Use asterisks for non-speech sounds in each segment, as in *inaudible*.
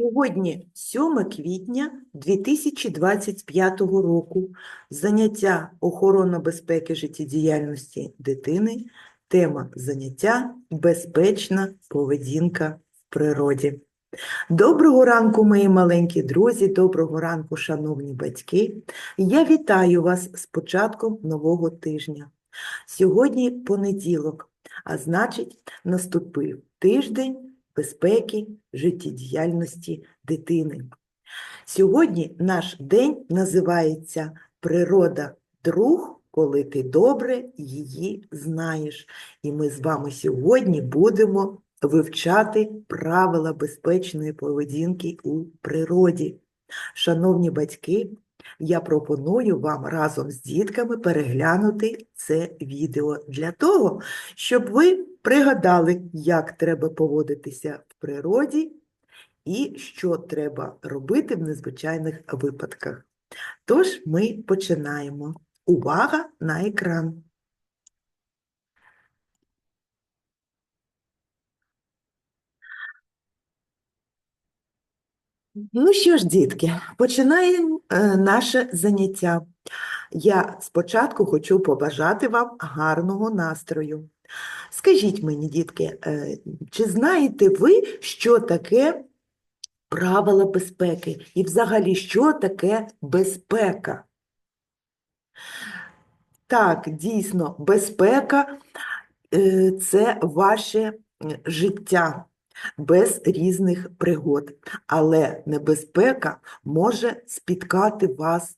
Сьогодні 7 квітня 2025 року. Заняття охорона безпеки життєдіяльності дитини. Тема заняття безпечна поведінка в природі. Доброго ранку, мої маленькі друзі, доброго ранку, шановні батьки. Я вітаю вас з початком нового тижня. Сьогодні понеділок, а значить, наступив тиждень безпеки життєдіяльності дитини. Сьогодні наш день називається Природа друг, коли ти добре її знаєш. І ми з вами сьогодні будемо вивчати правила безпечної поведінки у природі. Шановні батьки, я пропоную вам разом з дітками переглянути це відео для того, щоб ви пригадали, як треба поводитися в природі і що треба робити в незвичайних випадках. Тож ми починаємо. Увага на екран. Ну що ж, дітки, починаємо е, наше заняття. Я спочатку хочу побажати вам гарного настрою. Скажіть мені, дітки, е, чи знаєте ви, що таке правила безпеки? І взагалі, що таке безпека? Так, дійсно, безпека е, це ваше життя без різних пригод. Але небезпека може спіткати вас,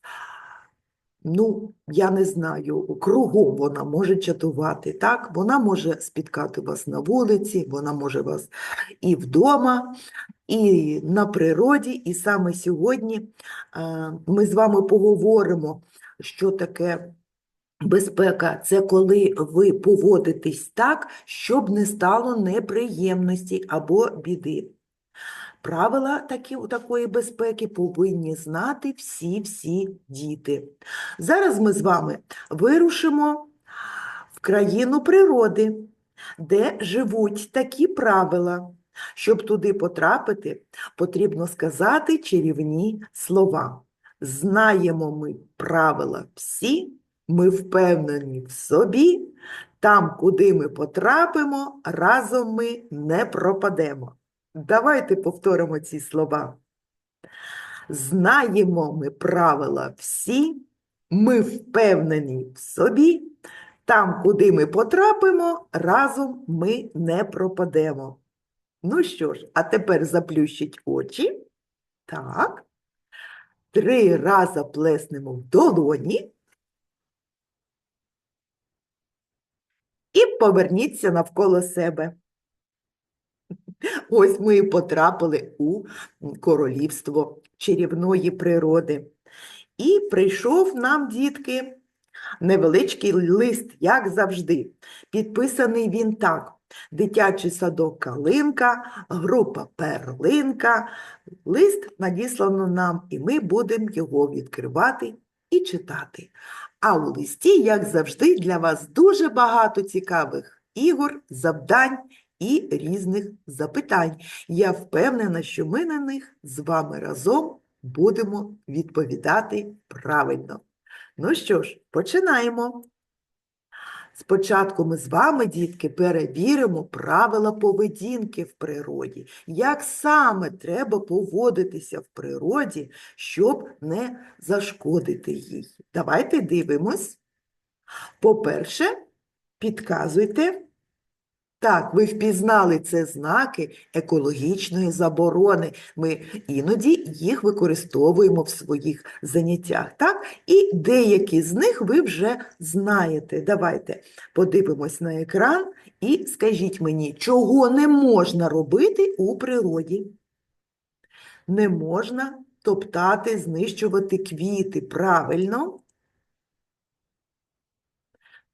ну, я не знаю, кругом вона може чатувати, так? Вона може спіткати вас на вулиці, вона може вас і вдома, і на природі. І саме сьогодні е, ми з вами поговоримо, що таке Безпека це коли ви поводитесь так, щоб не стало неприємності або біди. Правила такі, такої безпеки повинні знати всі-всі діти. Зараз ми з вами вирушимо в країну природи, де живуть такі правила. Щоб туди потрапити, потрібно сказати чарівні слова. Знаємо ми правила всі. Ми впевнені в собі, там, куди ми потрапимо, разом ми не пропадемо. Давайте повторимо ці слова. Знаємо ми правила всі, ми впевнені в собі, там, куди ми потрапимо, разом ми не пропадемо. Ну що ж, а тепер заплющіть очі. Так. Три рази плеснемо в долоні. І поверніться навколо себе. *laughs* Ось ми і потрапили у королівство чарівної природи. І прийшов нам, дітки, невеличкий лист, як завжди. Підписаний він так. Дитячий садок Калинка, група Перлинка. Лист надіслано нам, і ми будемо його відкривати і читати. А у листі, як завжди, для вас дуже багато цікавих ігор, завдань і різних запитань. Я впевнена, що ми на них з вами разом будемо відповідати правильно. Ну що ж, починаємо. Спочатку ми з вами, дітки, перевіримо правила поведінки в природі. Як саме треба поводитися в природі, щоб не зашкодити їй? Давайте дивимось. По-перше, підказуйте. Так, ви впізнали це знаки екологічної заборони. Ми іноді їх використовуємо в своїх заняттях. Так? І деякі з них ви вже знаєте. Давайте подивимось на екран і скажіть мені, чого не можна робити у природі? Не можна топтати, знищувати квіти. Правильно?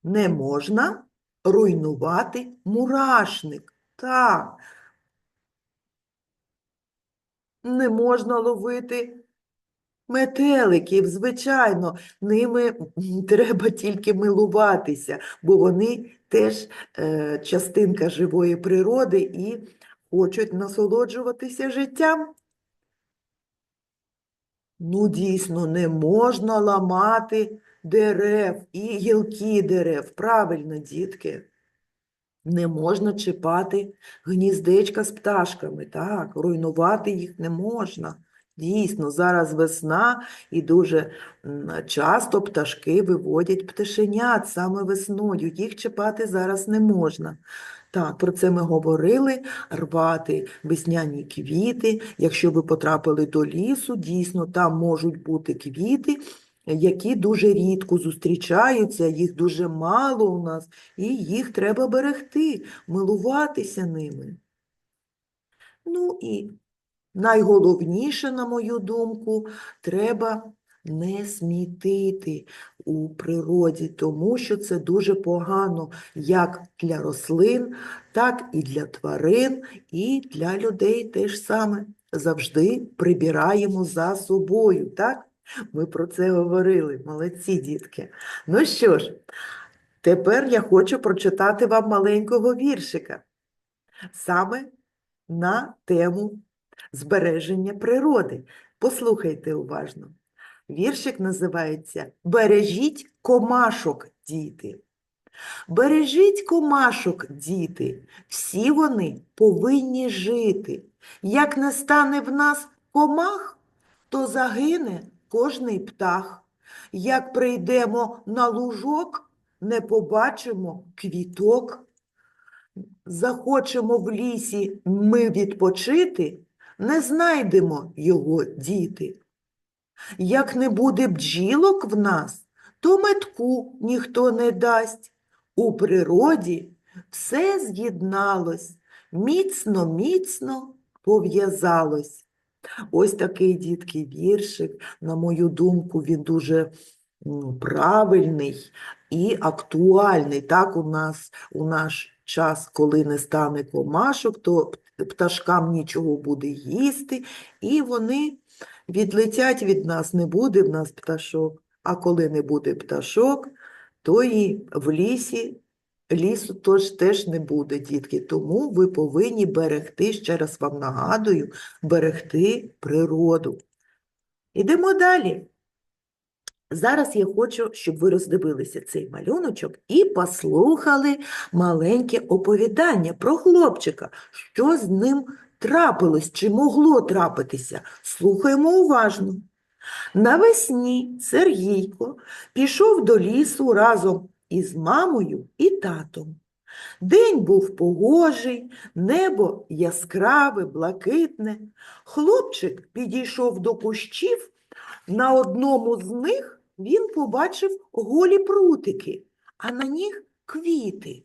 Не можна руйнувати мурашник. Так. Не можна ловити метеликів, звичайно, ними треба тільки милуватися, бо вони теж е, частинка живої природи і хочуть насолоджуватися життям. Ну, дійсно, не можна ламати дерев і гілки дерев. Правильно, дітки. Не можна чіпати гніздечка з пташками, так, руйнувати їх не можна. Дійсно, зараз весна і дуже часто пташки виводять пташенят саме весною. Їх чіпати зараз не можна. Так, про це ми говорили. Рвати весняні квіти. Якщо ви потрапили до лісу, дійсно, там можуть бути квіти, які дуже рідко зустрічаються, їх дуже мало у нас, і їх треба берегти, милуватися ними. Ну і найголовніше, на мою думку, треба не смітити у природі, тому що це дуже погано як для рослин, так і для тварин, і для людей теж саме. Завжди прибираємо за собою, так? Ми про це говорили, молодці дітки. Ну що ж, тепер я хочу прочитати вам маленького віршика саме на тему збереження природи. Послухайте уважно. Віршик називається Бережіть комашок, діти. Бережіть комашок, діти, всі вони повинні жити. Як не стане в нас комах, то загине кожний птах. Як прийдемо на лужок, не побачимо квіток. Захочемо в лісі ми відпочити, не знайдемо його діти. Як не буде бджілок в нас, то метку ніхто не дасть. У природі все з'єдналось, міцно-міцно пов'язалось. Ось такий, дітки, віршик, на мою думку, він дуже правильний і актуальний. Так, у нас у наш час, коли не стане комашок, то пташкам нічого буде їсти, і вони відлетять від нас, не буде в нас пташок. А коли не буде пташок, то і в лісі лісу тож теж не буде, дітки. Тому ви повинні берегти, ще раз вам нагадую, берегти природу. Ідемо далі. Зараз я хочу, щоб ви роздивилися цей малюночок і послухали маленьке оповідання про хлопчика, що з ним трапилось чи могло трапитися. Слухаємо уважно. Навесні Сергійко пішов до лісу разом із мамою і татом. День був погожий, небо яскраве, блакитне. Хлопчик підійшов до кущів. На одному з них він побачив голі прутики, а на них квіти.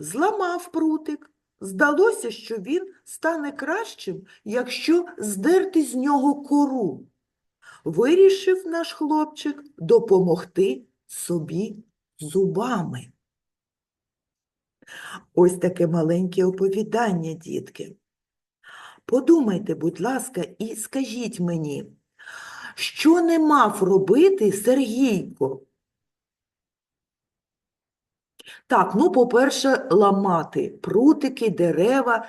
Зламав прутик. Здалося, що він стане кращим, якщо здерти з нього кору. Вирішив наш хлопчик допомогти собі зубами. Ось таке маленьке оповідання, дітки. Подумайте, будь ласка, і скажіть мені, що не мав робити Сергійко? Так, ну, по-перше, ламати прутики, дерева,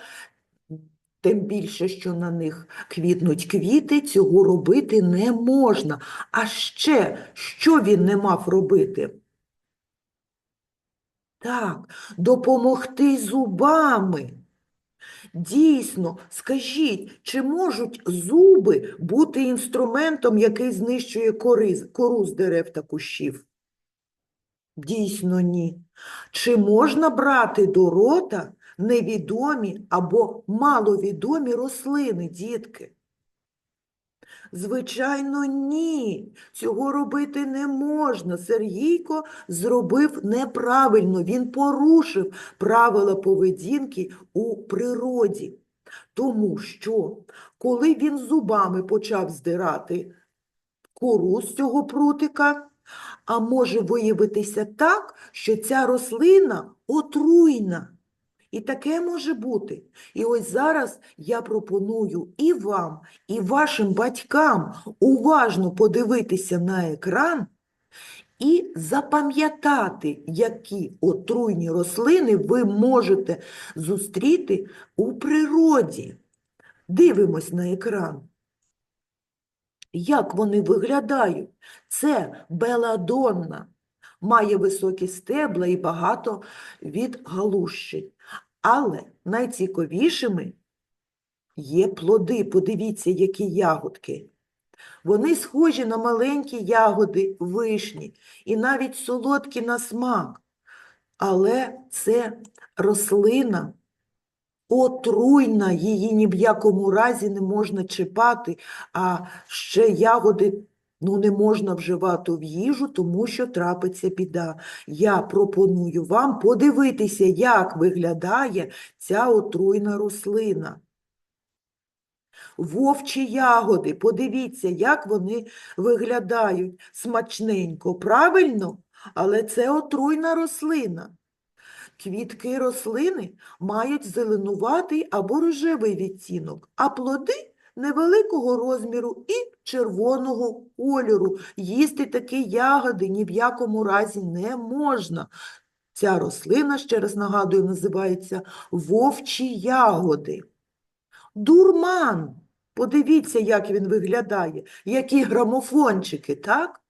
тим більше, що на них квітнуть квіти, цього робити не можна. А ще, що він не мав робити? Так, допомогти зубами. Дійсно, скажіть, чи можуть зуби бути інструментом, який знищує кори, кору з дерев та кущів? Дійсно, ні. Чи можна брати до рота невідомі або маловідомі рослини, дітки? Звичайно, ні. Цього робити не можна. Сергійко зробив неправильно, він порушив правила поведінки у природі. Тому що, коли він зубами почав здирати кору з цього прутика, а може виявитися так, що ця рослина отруйна. І таке може бути. І ось зараз я пропоную і вам, і вашим батькам уважно подивитися на екран і запам'ятати, які отруйні рослини ви можете зустріти у природі. Дивимось на екран. Як вони виглядають? Це беладонна, має високі стебла і багато відгалущень. Але найцікавішими є плоди. Подивіться, які ягодки. Вони схожі на маленькі ягоди вишні і навіть солодкі на смак. Але це рослина отруйна, її ні в якому разі не можна чіпати, а ще ягоди ну, не можна вживати в їжу, тому що трапиться біда. Я пропоную вам подивитися, як виглядає ця отруйна рослина. Вовчі ягоди, подивіться, як вони виглядають смачненько, правильно? Але це отруйна рослина. Квітки рослини мають зеленуватий або рожевий відтінок, а плоди невеликого розміру і червоного кольору. Їсти такі ягоди ні в якому разі не можна. Ця рослина, ще раз нагадую, називається вовчі ягоди. Дурман. Подивіться, як він виглядає, які грамофончики, так?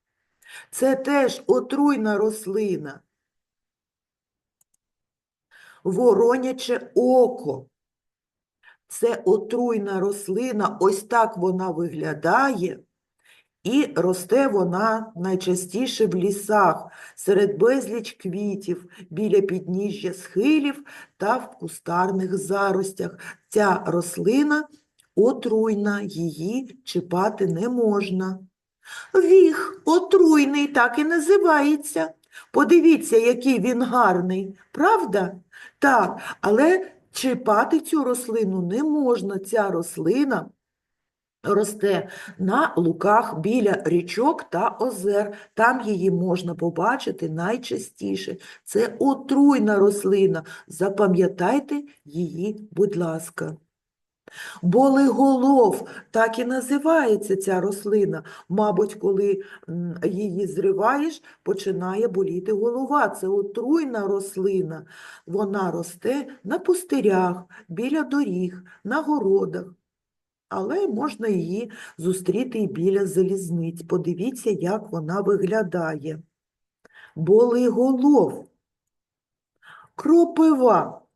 Це теж отруйна рослина. Вороняче око. Це отруйна рослина, ось так вона виглядає. І росте вона найчастіше в лісах, серед безліч квітів, біля підніжжя схилів та в кустарних заростях. Ця рослина отруйна, її чіпати не можна. Віх отруйний так і називається. Подивіться, який він гарний, правда? Так, але чіпати цю рослину не можна. Ця рослина росте на луках біля річок та озер. Там її можна побачити найчастіше. Це отруйна рослина. Запам'ятайте її, будь ласка. Болиголов, так і називається ця рослина. Мабуть, коли її зриваєш, починає боліти голова. Це отруйна рослина. Вона росте на пустирях, біля доріг, на городах. Але можна її зустріти і біля залізниць. Подивіться, як вона виглядає. Болиголов. Кропива.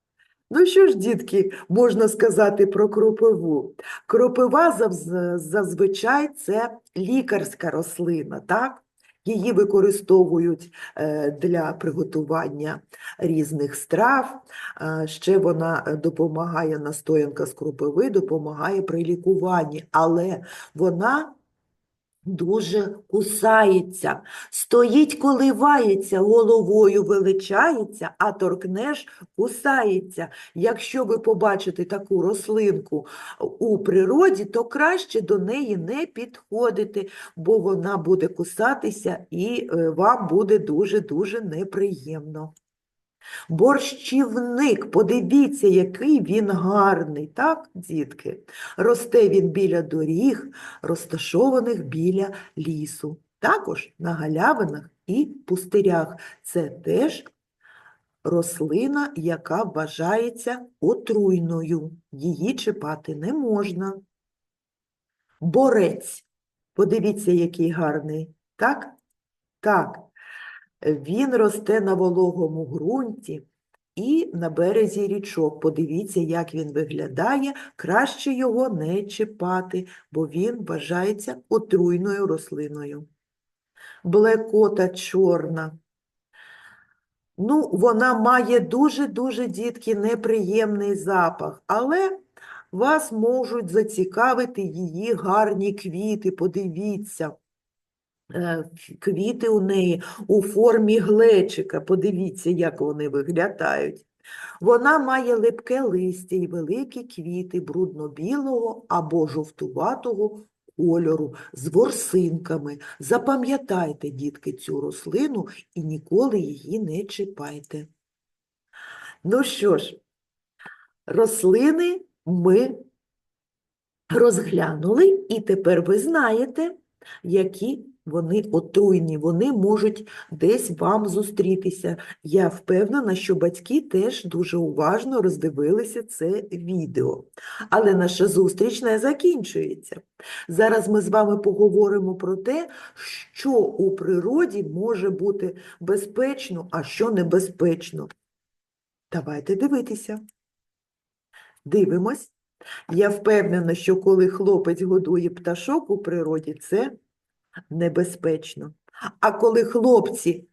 Ну що ж, дітки, можна сказати про кропиву? Кропива зазвичай це лікарська рослина, так? Її використовують е, для приготування різних страв. Е, Ще вона е, допомагає, настоянка з кропиви, допомагає при лікуванні, але вона дуже кусається, стоїть, коливається, головою величається, а торкнеш – кусається. Якщо ви побачите таку рослинку у природі, то краще до неї не підходити, бо вона буде кусатися і е, вам буде дуже-дуже неприємно. Борщівник, подивіться, який він гарний, так, дітки? Росте він біля доріг, розташованих біля лісу, також на галявинах і пустирях. Це теж рослина, яка вважається отруйною. Її чіпати не можна. Борець. Подивіться, який гарний. Так? Так. Він росте на вологому ґрунті і на березі річок. Подивіться, як він виглядає. Краще його не чіпати, бо він вважається отруйною рослиною. Блекота чорна. Ну, вона має дуже-дуже, дітки, неприємний запах, але вас можуть зацікавити її гарні квіти. Подивіться. Е, Квіти у неї у формі глечика. Подивіться, як вони виглядають. Вона має липке листя і великі квіти брудно-білого або жовтуватого кольору з ворсинками. Запам'ятайте, дітки, цю рослину і ніколи її не чіпайте. Ну що ж, рослини ми розглянули, і тепер ви знаєте, які вони отруйні, вони можуть десь вам зустрітися. Я впевнена, що батьки теж дуже уважно роздивилися це відео. Але наша зустріч не закінчується. Зараз ми з вами поговоримо про те, що у природі може бути безпечно, а що небезпечно. Давайте дивитися. Дивимось. Я впевнена, що коли хлопець годує пташок у природі, це небезпечно. А коли хлопці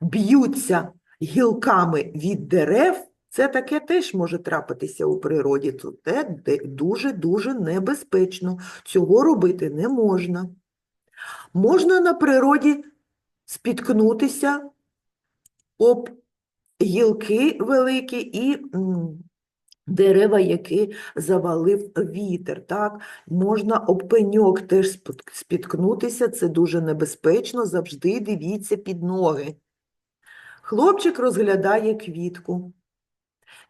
б'ються гілками від дерев, це таке теж може трапитися у природі. Це дуже-дуже небезпечно. Цього робити не можна. Можна на природі спіткнутися об гілки великі і дерева, які завалив вітер. Так? Можна об пеньок теж спіткнутися, це дуже небезпечно, завжди дивіться під ноги. Хлопчик розглядає квітку.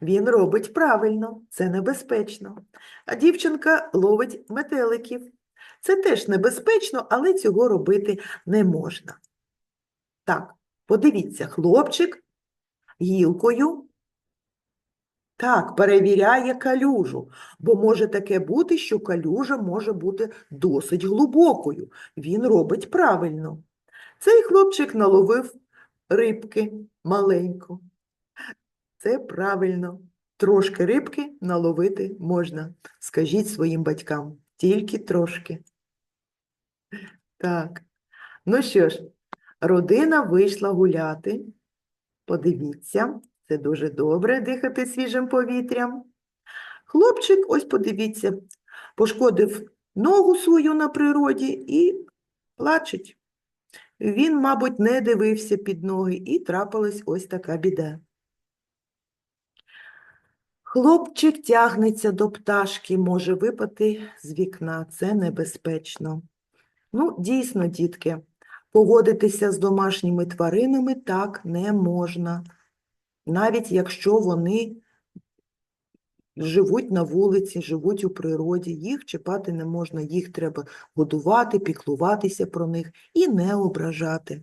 Він робить правильно, це небезпечно. А дівчинка ловить метеликів. Це теж небезпечно, але цього робити не можна. Так, подивіться, хлопчик гілкою так, перевіряє калюжу, бо може таке бути, що калюжа може бути досить глибокою. Він робить правильно. Цей хлопчик наловив рибки маленьку. Це правильно. Трошки рибки наловити можна. Скажіть своїм батькам, тільки трошки. Так. Ну що ж, родина вийшла гуляти. Подивіться, це дуже добре дихати свіжим повітрям. Хлопчик, ось подивіться, пошкодив ногу свою на природі і плачеть. Він, мабуть, не дивився під ноги, і трапилась ось така біда. Хлопчик тягнеться до пташки, може випати з вікна. Це небезпечно. Ну, дійсно, дітки, поводитися з домашніми тваринами так не можна, навіть якщо вони живуть на вулиці, живуть у природі, їх чіпати не можна, їх треба годувати, піклуватися про них і не ображати.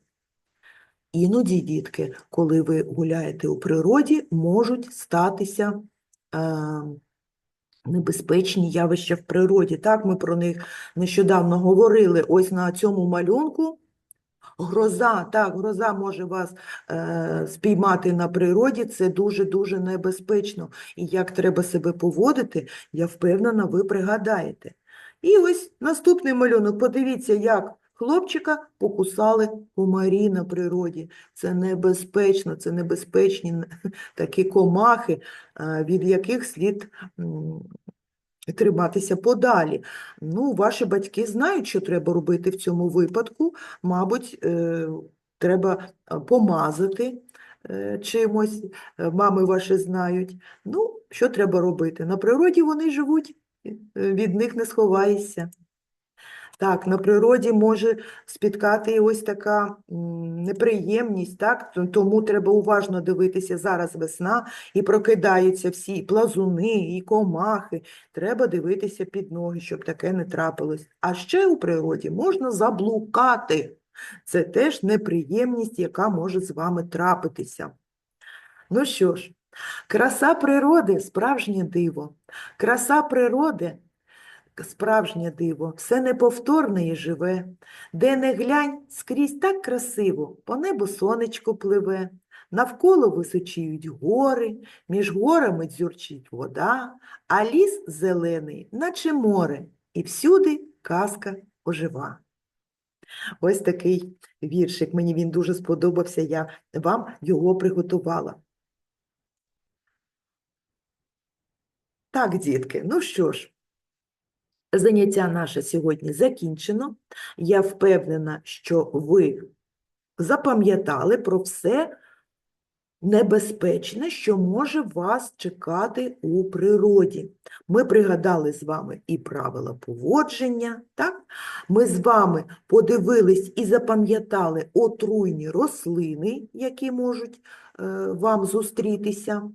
Іноді, дітки, коли ви гуляєте у природі, можуть статися е, небезпечні явища в природі. Так, ми про них нещодавно говорили. Ось на цьому малюнку гроза, так, гроза може вас е, спіймати на природі, це дуже-дуже небезпечно. І як треба себе поводити, я впевнена, ви пригадаєте. І ось наступний малюнок. Подивіться, як хлопчика покусали комарі на природі. Це небезпечно, це небезпечні *laughs* такі комахи, е, від яких слід триматися подалі. Ну, ваші батьки знають, що треба робити в цьому випадку. Мабуть, е, треба е, помазати е, чимось, мами ваші знають. Ну, що треба робити? На природі вони живуть, від них не сховаєшся. Так, на природі може спіткати і ось така неприємність, так? Тому треба уважно дивитися зараз весна, і прокидаються всі і плазуни, і комахи. Треба дивитися під ноги, щоб таке не трапилось. А ще у природі можна заблукати. Це теж неприємність, яка може з вами трапитися. Ну що ж, краса природи справжнє диво. Краса природи справжнє диво, все неповторне і живе. Де не глянь, скрізь так красиво, по небу сонечко пливе. Навколо височіють гори, між горами дзюрчить вода, а ліс зелений, наче море, і всюди казка ожива. Ось такий віршик. Мені він дуже сподобався, я вам його приготувала. Так, дітки, ну що ж, заняття наше сьогодні закінчено. Я впевнена, що ви запам'ятали про все небезпечне, що може вас чекати у природі. Ми пригадали з вами і правила поводження, так? Ми з вами подивились і запам'ятали отруйні рослини, які можуть е, вам зустрітися.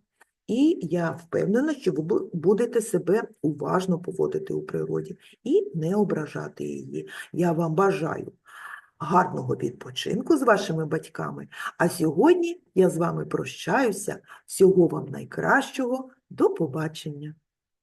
І я впевнена, що ви будете себе уважно поводити у природі і не ображати її. Я вам бажаю гарного відпочинку з вашими батьками. А сьогодні я з вами прощаюся. Всього вам найкращого. До побачення!